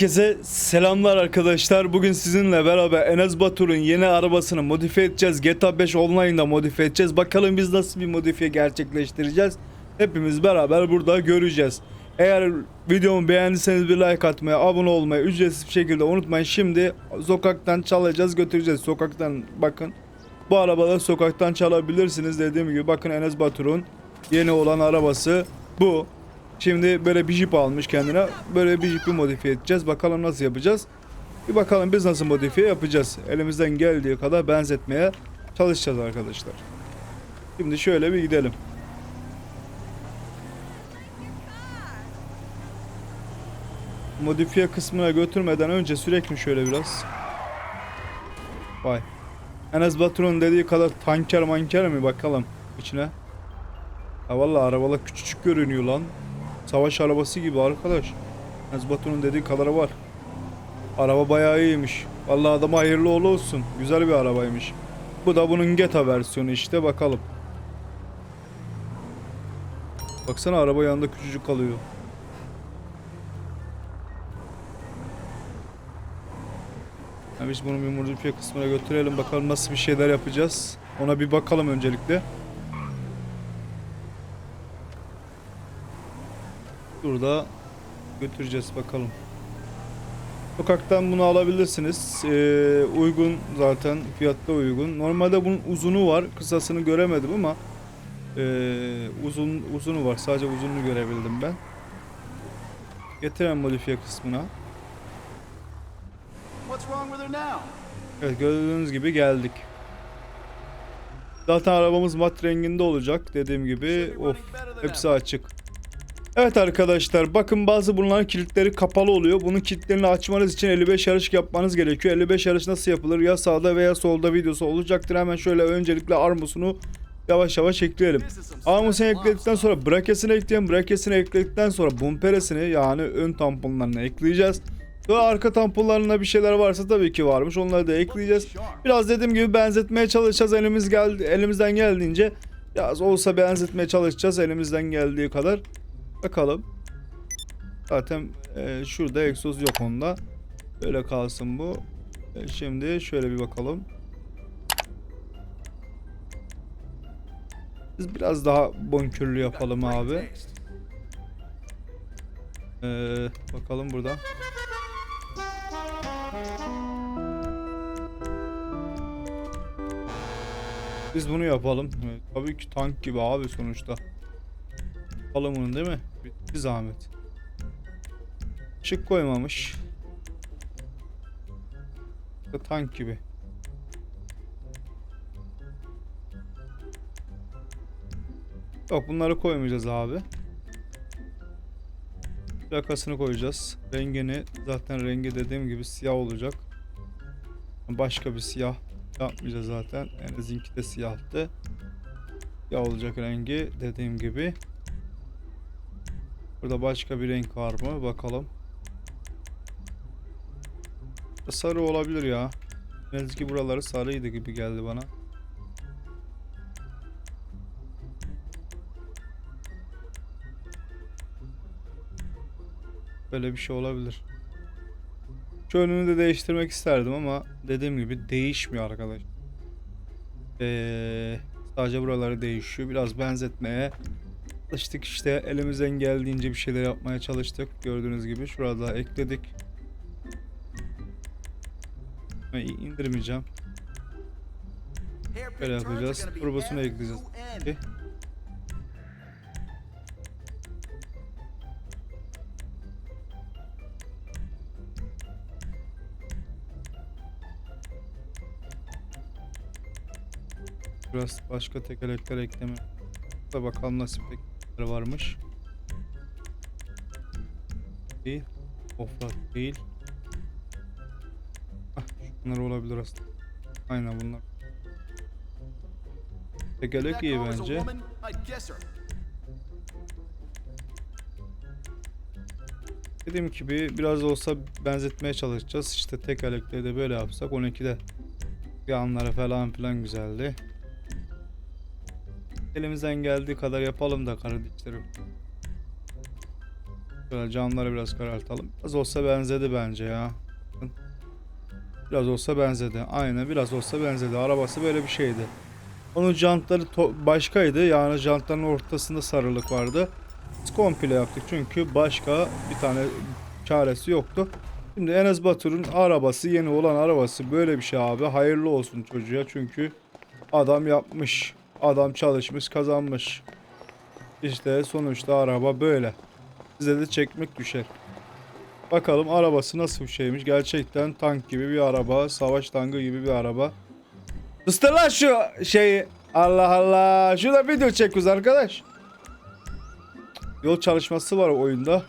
Herkese selamlar arkadaşlar. Bugün sizinle beraber Enes Batur'un yeni arabasını modifiye edeceğiz. GTA 5 Online'da modifiye edeceğiz. Bakalım biz nasıl bir modifiye gerçekleştireceğiz. Hepimiz beraber burada göreceğiz. Eğer videomu beğendiyseniz bir like atmayı, abone olmayı ücretsiz bir şekilde unutmayın. Şimdi sokaktan çalacağız, götüreceğiz. Sokaktan bakın. Bu arabaları sokaktan çalabilirsiniz. Dediğim gibi bakın Enes Batur'un yeni olan arabası bu. Şimdi böyle bir jip almış kendine. Böyle bir jipi modifiye edeceğiz. Bakalım nasıl yapacağız. Bir bakalım biz nasıl modifiye yapacağız. Elimizden geldiği kadar benzetmeye çalışacağız arkadaşlar. Şimdi şöyle bir gidelim. Modifiye kısmına götürmeden önce sürekli şöyle biraz. Vay. Enes Batur'un dediği kadar tanker manker mi bakalım içine. Ha vallahi arabalar küçücük görünüyor lan. Savaş arabası gibi arkadaş. Enes Batur'un dediği kadar var. Araba bayağı iyiymiş. Vallahi adama hayırlı uğurlu olsun. Güzel bir arabaymış. Bu da bunun Geta versiyonu işte bakalım. Baksana araba yanında küçücük kalıyor. Ya biz bunu bir modifiye kısmına götürelim bakalım nasıl bir şeyler yapacağız. Ona bir bakalım öncelikle. Burada götüreceğiz bakalım. Sokaktan bunu alabilirsiniz. Ee, uygun zaten fiyatta uygun. Normalde bunun uzunu var. Kısasını göremedim ama ee, uzun uzunu var. Sadece uzununu görebildim ben. Getiren modifiye kısmına. Evet gördüğünüz gibi geldik. Zaten arabamız mat renginde olacak dediğim gibi. Of hepsi açık. Evet arkadaşlar bakın bazı bunların kilitleri kapalı oluyor. Bunun kilitlerini açmanız için 55 yarış yapmanız gerekiyor. 55 yarış nasıl yapılır? Ya sağda veya solda videosu olacaktır. Hemen şöyle öncelikle armusunu yavaş yavaş ekleyelim. Armusunu ekledikten sonra brakesini ekleyelim. Brakesini ekledikten sonra bumperesini yani ön tamponlarını ekleyeceğiz. Ve arka tamponlarında bir şeyler varsa tabii ki varmış. Onları da ekleyeceğiz. Biraz dediğim gibi benzetmeye çalışacağız. Elimiz geldi, elimizden geldiğince biraz olsa benzetmeye çalışacağız elimizden geldiği kadar. Bakalım. Zaten e, şurada egzoz yok onda. Böyle kalsın bu. E, şimdi şöyle bir bakalım. Biz biraz daha bonkürlü yapalım abi. Ee, bakalım burada. Biz bunu yapalım. Evet, tabii ki tank gibi abi sonuçta. Yapalım bunu değil mi? Bir, zahmet. Şık koymamış. Tank gibi. Yok bunları koymayacağız abi. Plakasını koyacağız. Rengini zaten rengi dediğim gibi siyah olacak. Başka bir siyah yapmayacağız zaten. En azınki de siyahtı. Siyah olacak rengi dediğim gibi. Burada başka bir renk var mı? Bakalım. Sarı olabilir ya. Nezki buraları sarıydı gibi geldi bana. Böyle bir şey olabilir. Şu önünü de değiştirmek isterdim ama dediğim gibi değişmiyor arkadaş. Ee, sadece buraları değişiyor. Biraz benzetmeye çalıştık işte elimizden geldiğince bir şeyler yapmaya çalıştık. Gördüğünüz gibi şurada ekledik. Ay, indirmeyeceğim. Böyle yapacağız. Turbosunu ekleyeceğiz. Peki. Biraz başka tekerlekler ekleme. Da bakalım nasıl tekerlekler varmış. Değil. Offroad değil. Ah, şunlar olabilir aslında. Aynen bunlar. Tekerlek iyi bence. Dediğim gibi biraz da olsa benzetmeye çalışacağız. İşte tekerlekleri de böyle yapsak 12'de yanları falan filan güzeldi. Elimizden geldiği kadar yapalım da kardeşlerim. Şöyle camları biraz karartalım. Az olsa benzedi bence ya. Biraz olsa benzedi. Aynen biraz olsa benzedi. Arabası böyle bir şeydi. Onun jantları başkaydı. Yani jantların ortasında sarılık vardı. Biz komple yaptık çünkü başka bir tane çaresi yoktu. Şimdi Enes Batur'un arabası yeni olan arabası böyle bir şey abi. Hayırlı olsun çocuğa çünkü adam yapmış. Adam çalışmış kazanmış. İşte sonuçta araba böyle. Size de çekmek düşer. Bakalım arabası nasıl bir şeymiş. Gerçekten tank gibi bir araba. Savaş tankı gibi bir araba. Isır lan şu şeyi. Allah Allah. Şurada video çekiyoruz arkadaş. Yol çalışması var oyunda.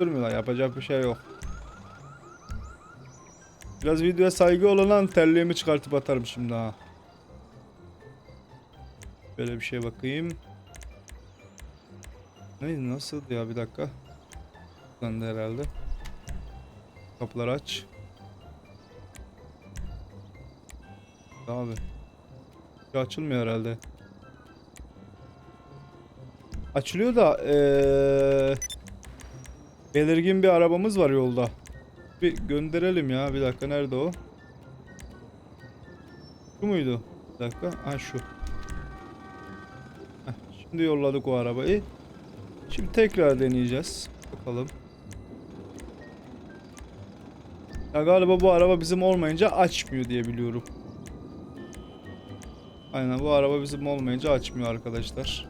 Durmuyorlar yapacak bir şey yok. Biraz videoya saygı olan lan terliğimi çıkartıp atarım şimdi ha. Böyle bir şey bakayım. Neydi nasıl ya bir dakika. Buradan da herhalde. Kapıları aç. Abi. Bir açılmıyor herhalde. Açılıyor da eee belirgin bir arabamız var yolda. Bir gönderelim ya. Bir dakika nerede o? Şu muydu? Bir dakika. Ha şu. Şimdi yolladık o arabayı. Şimdi tekrar deneyeceğiz. Bakalım. Ya galiba bu araba bizim olmayınca açmıyor diye biliyorum. Aynen bu araba bizim olmayınca açmıyor arkadaşlar.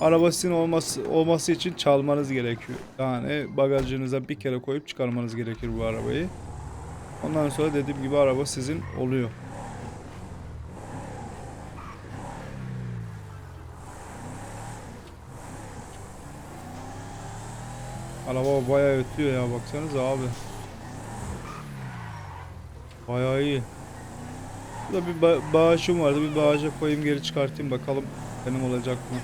Araba sizin olması, olması için çalmanız gerekiyor. Yani bagajınıza bir kere koyup çıkarmanız gerekir bu arabayı. Ondan sonra dediğim gibi araba sizin oluyor. Araba bayağı ötüyor ya baksanıza abi. Bayağı iyi. Burada bir ba- bağışım vardı. Bir bağışa koyayım geri çıkartayım bakalım benim olacak mı?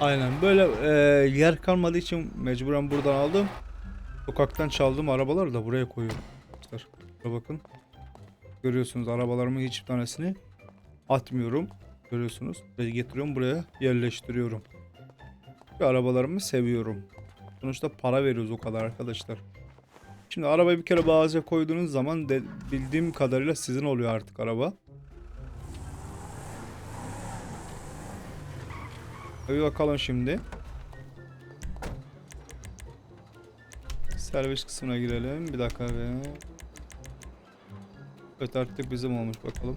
Aynen böyle e, yer kalmadığı için mecburen buradan aldım. Sokaktan çaldığım arabaları da buraya koyuyorum. Şuraya bakın. Görüyorsunuz arabalarımın hiçbir tanesini atmıyorum. Görüyorsunuz. Ve getiriyorum buraya yerleştiriyorum. Çünkü arabalarımı seviyorum. Sonuçta para veriyoruz o kadar arkadaşlar. Şimdi arabayı bir kere bağaza koyduğunuz zaman de, bildiğim kadarıyla sizin oluyor artık araba. Bir bakalım şimdi. Servis kısmına girelim. Bir dakika be. Evet artık bizim olmuş bakalım.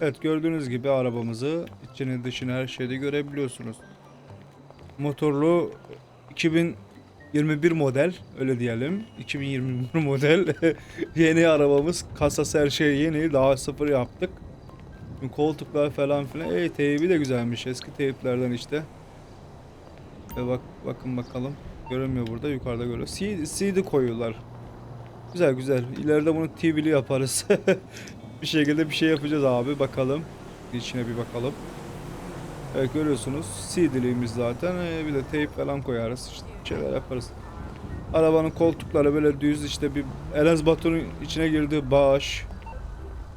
Evet gördüğünüz gibi arabamızı içini dışını her şeyde görebiliyorsunuz. Motorlu 2021 model öyle diyelim. 2021 model yeni arabamız. Kasası her şey yeni. Daha sıfır yaptık. Koltuklar falan filan. Ey teybi de güzelmiş. Eski teyplerden işte. Ve bak bakın bakalım. Görünmüyor burada. Yukarıda görüyor. CD, CD koyuyorlar. Güzel güzel. İleride bunu TV'li yaparız. bir şekilde bir şey yapacağız abi. Bakalım. İçine bir bakalım. Evet görüyorsunuz. CD'liymiş zaten. Ee, bir de teyp falan koyarız. İşte şeyler yaparız. Arabanın koltukları böyle düz işte bir Enes Batur'un içine girdiği bağış.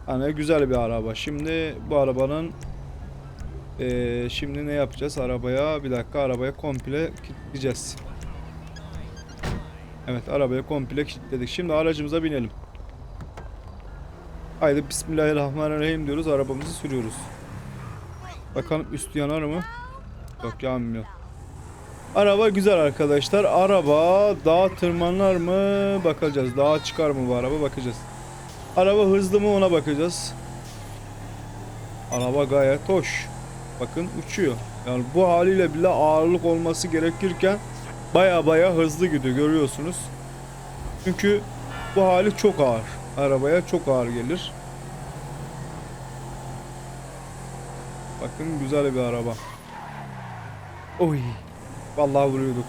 Hani güzel bir araba. Şimdi bu arabanın eee, şimdi ne yapacağız arabaya? Bir dakika arabaya komple kilitleyeceğiz. Evet arabaya komple kilitledik. Şimdi aracımıza binelim. Haydi Bismillahirrahmanirrahim diyoruz. Arabamızı sürüyoruz. Bakalım üstü yanar mı? Yok yanmıyor. Araba güzel arkadaşlar. Araba dağa tırmanır mı? Bakacağız. Dağa çıkar mı bu araba? Bakacağız. Araba hızlı mı ona bakacağız. Araba gayet hoş. Bakın uçuyor. Yani bu haliyle bile ağırlık olması gerekirken baya baya hızlı gidiyor görüyorsunuz. Çünkü bu hali çok ağır. Arabaya çok ağır gelir. Bakın güzel bir araba. Oy. Vallahi vuruyorduk.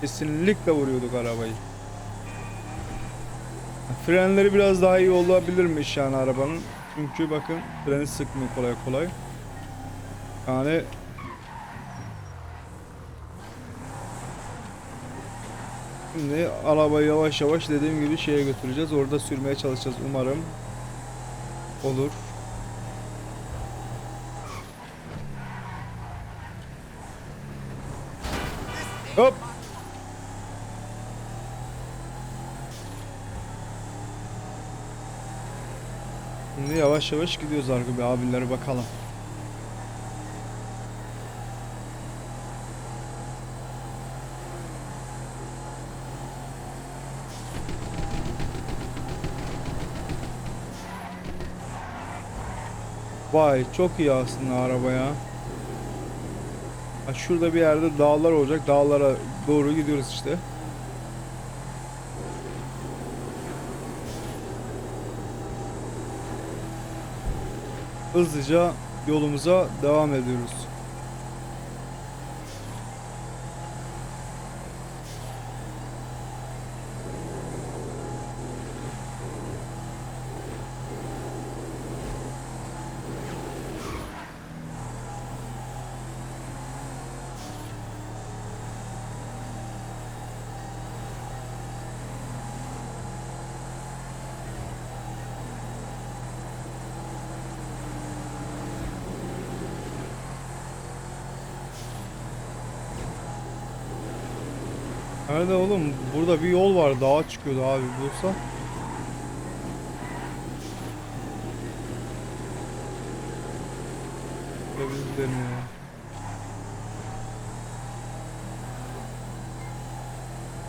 Kesinlikle vuruyorduk arabayı. Frenleri biraz daha iyi olabilirmiş yani arabanın. Çünkü bakın freni sıkmıyor kolay kolay. Yani Şimdi arabayı yavaş yavaş dediğim gibi şeye götüreceğiz. Orada sürmeye çalışacağız umarım. Olur. Hop. Şimdi yavaş yavaş gidiyoruz Argo abilere bakalım. Vay çok iyi aslında araba ya. Ha, şurada bir yerde dağlar olacak. Dağlara doğru gidiyoruz işte. Hızlıca yolumuza devam ediyoruz. Nerede oğlum? Burada bir yol var. Dağa çıkıyordu abi bulsa. Şöyle bir gidelim ya.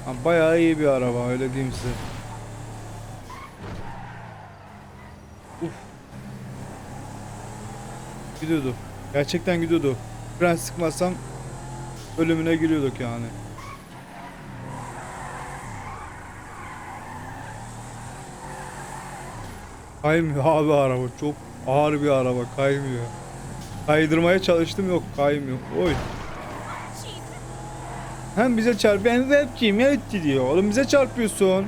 Ha, bayağı iyi bir araba öyle diyeyim size. Uf. Gidiyordu. Gerçekten gidiyordu. Fren sıkmasam ölümüne giriyorduk yani. Kaymıyor abi araba. Çok ağır bir araba. Kaymıyor. Kaydırmaya çalıştım yok kaymıyor. Oy. Hem bize çarp. Ben webciyim ya etti diyor. Oğlum bize çarpıyorsun.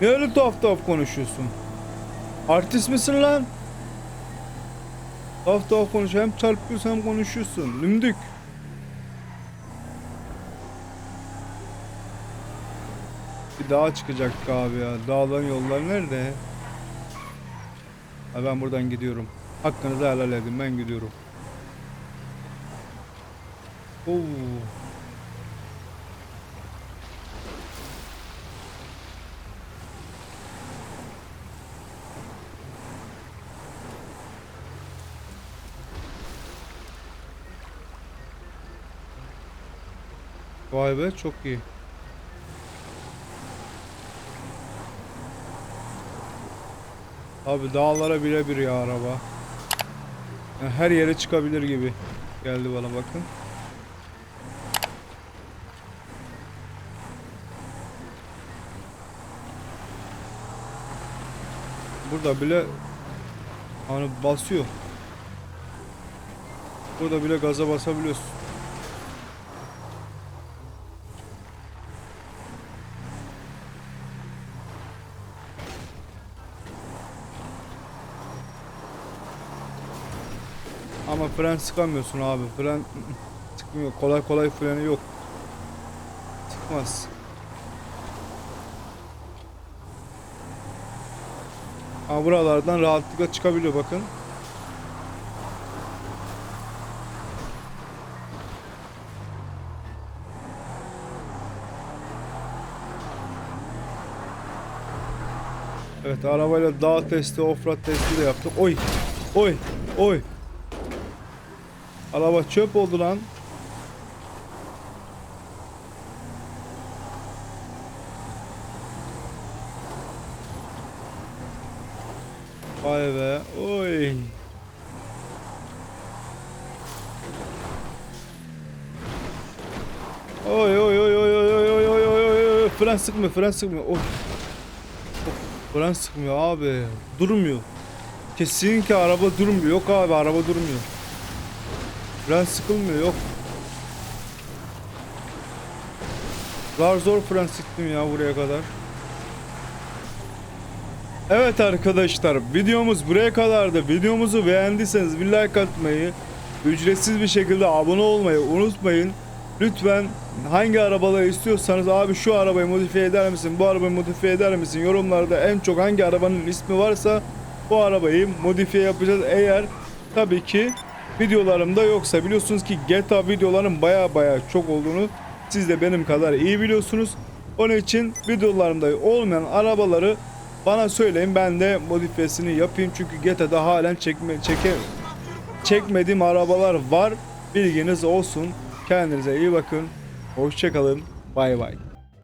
Ne öyle tuhaf tuhaf konuşuyorsun? Artist misin lan? Tuhaf tuhaf konuşuyor. Hem çarpıyorsun hem konuşuyorsun. Lümdük. Bir dağa çıkacaktık abi ya. Dağların yolları nerede? Ben buradan gidiyorum. Hakkınızı helal edin. Ben gidiyorum. Oo. Vay be çok iyi. Abi dağlara birebir ya araba. Yani her yere çıkabilir gibi. Geldi bana bakın. Burada bile hani basıyor. Burada bile gaza basabiliyorsun. Ama fren sıkamıyorsun abi. Fren sıkmıyor. Kolay kolay freni yok. Sıkmaz. Ama buralardan rahatlıkla çıkabiliyor bakın. Evet arabayla dağ testi, offroad testi de yaptık. Oy! Oy! Oy! Araba çöp oldu lan. Vay be. Oy. Oy oy oy oy oy oy oy oy oy oy oy fren sıkmıyor fren sıkmıyor. Of, Fren sıkmıyor abi. Durmuyor. Kesinlikle araba durmuyor. Yok abi araba durmuyor. Fren sıkılmıyor yok. Zar zor fren sıktım ya buraya kadar. Evet arkadaşlar videomuz buraya kadardı. Videomuzu beğendiyseniz bir like atmayı, ücretsiz bir şekilde abone olmayı unutmayın. Lütfen hangi arabaları istiyorsanız abi şu arabayı modifiye eder misin? Bu arabayı modifiye eder misin? Yorumlarda en çok hangi arabanın ismi varsa bu arabayı modifiye yapacağız. Eğer tabii ki videolarımda yoksa biliyorsunuz ki GTA videolarım baya baya çok olduğunu siz de benim kadar iyi biliyorsunuz. Onun için videolarımda olmayan arabaları bana söyleyin ben de modifiyesini yapayım çünkü GTA'da halen çekme çeke çekmediğim arabalar var. Bilginiz olsun. Kendinize iyi bakın. Hoşçakalın. Bay bay.